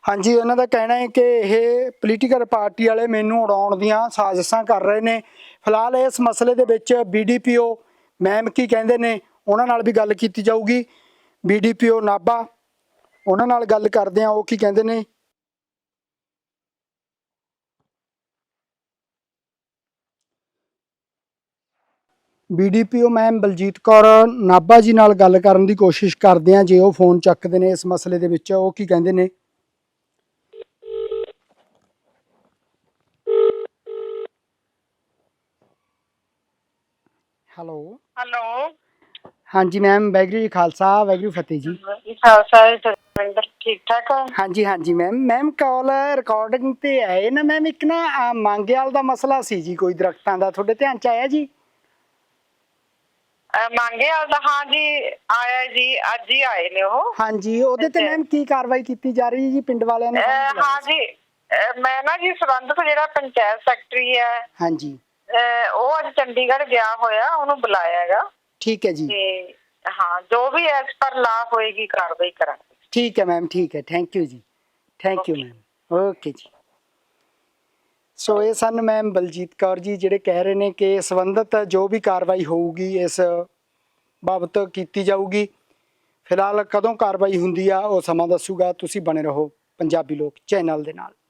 Speaker 1: ਹਾਂਜੀ ਉਹਨਾਂ ਦਾ ਕਹਿਣਾ ਹੈ ਕਿ ਇਹ ਪੋਲੀਟੀਕਲ ਪਾਰਟੀ ਵਾਲੇ ਮੈਨੂੰ ਉਡਾਉਣ ਦੀਆਂ ਸਾਜ਼ਿਸ਼ਾਂ ਕਰ ਰਹੇ ਨੇ। ਫਿਲਹਾਲ ਇਸ ਮਸਲੇ ਦੇ ਵਿੱਚ ਬੀਡੀਪੀਓ ਮੈਮ ਕੀ ਕਹਿੰਦੇ ਨੇ ਉਹਨਾਂ ਨਾਲ ਵੀ ਗੱਲ ਕੀਤੀ ਜਾਊਗੀ। ਬੀਡੀਪੀਓ ਨਾਭਾ ਉਹਨਾਂ ਨਾਲ ਗੱਲ ਕਰਦੇ ਆ, ਉਹ ਕੀ ਕਹਿੰਦੇ ਨੇ? ਬੀਡੀਪੀਓ ਮੈਮ ਬਲਜੀਤ ਕੌਰ, ਨਾਭਾ ਜੀ ਨਾਲ ਗੱਲ ਕਰਨ ਦੀ ਕੋਸ਼ਿਸ਼ ਕਰਦੇ ਆ, ਜੇ ਉਹ ਫੋਨ ਚੱਕਦੇ ਨੇ ਇਸ ਮਸਲੇ ਦੇ ਵਿੱਚ, ਉਹ ਕੀ ਕਹਿੰਦੇ ਨੇ? ਹੈਲੋ।
Speaker 7: ਹੈਲੋ।
Speaker 1: ਹਾਂਜੀ ਮੈਮ ਵੈਗਰੂ ਜੀ ਖਾਲਸਾ ਵੈਗਰੂ ਫਤਿਹ ਜੀ।
Speaker 7: ਸਰਵਿੰਦਰ ਠੀਕ ਠਾਕ ਹੋ?
Speaker 1: ਹਾਂਜੀ ਹਾਂਜੀ ਮੈਮ। ਮੈਮ ਕਾਲ ਰਿਕਾਰਡਿੰਗ ਤੇ ਆਏ ਨਾ ਮੈਮ ਇੱਕ ਨਾ ਆਹ ਮੰਗਿਆਲ ਦਾ ਮਸਲਾ ਸੀ ਜੀ ਕੋਈ ਦਰਖਤਾਂ ਦਾ। ਤੁਹਾਡੇ ਧਿਆਨ ਚ ਆਇਆ ਜੀ?
Speaker 7: ਅਹ ਮੰਗੇ ਹਾਂ ਜੀ ਆਇਆ ਜੀ ਅੱਜ ਹੀ ਆਏ ਨੇ ਉਹ।
Speaker 1: ਹਾਂਜੀ ਉਹਦੇ ਤੇ। ਮੈਮ ਕੀ ਕਾਰਵਾਈ ਕੀਤੀ ਜਾ ਰਹੀ ਹੈ ਜੀ ਪਿੰਡ ਵਾਲਿਆਂ ਨੇ?
Speaker 7: ਅਹ ਹਾਂ। ਜੀ ਅਹ ਮੈਂ ਨਾ ਜੀ ਸੰਬੰਧਤ ਜਿਹੜਾ ਪੰਚਾਇਤ ਸੈਕਟਰੀ ਹੈ
Speaker 1: ਹਾਂਜੀ।
Speaker 7: ਅਹ ਉਹ ਅੱਜ ਚੰਡੀਗੜ੍ਹ ਗਿਆ ਹੋਇਆ ਉਹਨੂੰ ਬੁਲਾਇਆ ਹੈਗਾ।
Speaker 1: ਠੀਕ ਹੈ ਜੀ।
Speaker 7: ਤੇ ਹਾਂ ਜੋ ਵੀ ਐਸ ਪਰ ਲਾ ਹੋਏਗੀ ਕਾਰਵਾਈ ਕਰਾਂਗੇ।
Speaker 1: ਠੀਕ ਹੈ ਮੈਮ ਠੀਕ ਹੈ। ਥੈਂਕ ਯੂ ਜੀ। Thank you ma'am. ਓਕੇ ਜੀ। ਸੋ ਇਹ ਸਨ ਮੈਮ ਬਲਜੀਤ ਕੌਰ ਜੀ ਜਿਹੜੇ ਕਹਿ ਰਹੇ ਨੇ ਕਿ ਸੰਬੰਧਤ ਜੋ ਵੀ ਕਾਰਵਾਈ ਹੋਊਗੀ ਇਸ ਬਾਬਤ ਕੀਤੀ ਜਾਊਗੀ। ਫਿਲਹਾਲ ਕਦੋਂ ਕਾਰਵਾਈ ਹੁੰਦੀ ਆ ਉਹ ਸਮਾਂ ਦੱਸੂਗਾ। ਤੁਸੀਂ ਬਣੇ ਰਹੋ ਪੰਜਾਬੀ ਲੋਕ ਚੈਨਲ ਦੇ ਨਾਲ।